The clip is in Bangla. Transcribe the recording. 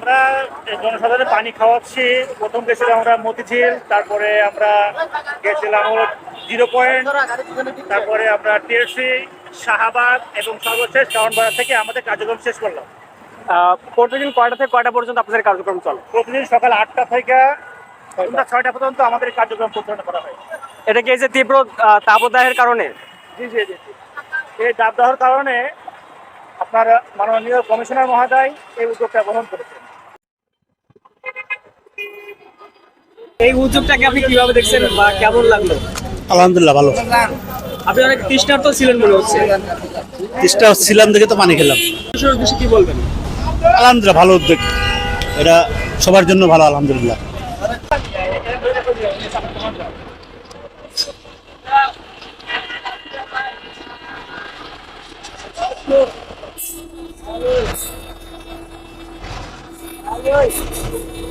আমরা জনসাধারণের পানি খাওয়াচ্ছি। প্রথম গেছিলাম আমরা মতিঝিল তারপরে আমরা গেছিলাম জিরো পয়েন্ট তারপরে আমরা টিএসসি শাহাবাদ এবং সর্বশেষ কাউন্টবাজার থেকে আমাদের কার্যক্রম শেষ করলাম। প্রতিদিন কয়টা থেকে কয়টা পর্যন্ত আপনাদের কার্যক্রম চলে? প্রতিদিন সকাল আটটা থেকে সন্ধ্যা ছয়টা পর্যন্ত আমাদের কার্যক্রম পরিচালনা করা হয়। এটা কি এই যে তীব্র তাপদাহের কারণে? জি জি জি। এই দেওয়ার কারণে আপনার মাননীয় কমিশনার মহোদয় এই উদ্যোগটা গ্রহণ করেছেন। এই উদ্যোগটাকে আপনি কীভাবে দেখছেন বা কেমন লাগল? আলহামদুলিল্লাহ ভালো। আপনি অনেক তৃষ্ণার্ত ছিলেন মনে হচ্ছে। চেষ্টা ছিলাম দেখে তো পানি খেলাম। কি বলবেন? আলহামদুলিল্লাহ ভালো উদ্যোগ। এটা সবার জন্য ভালো আলহামদুলিল্লাহ। Salut. Salut.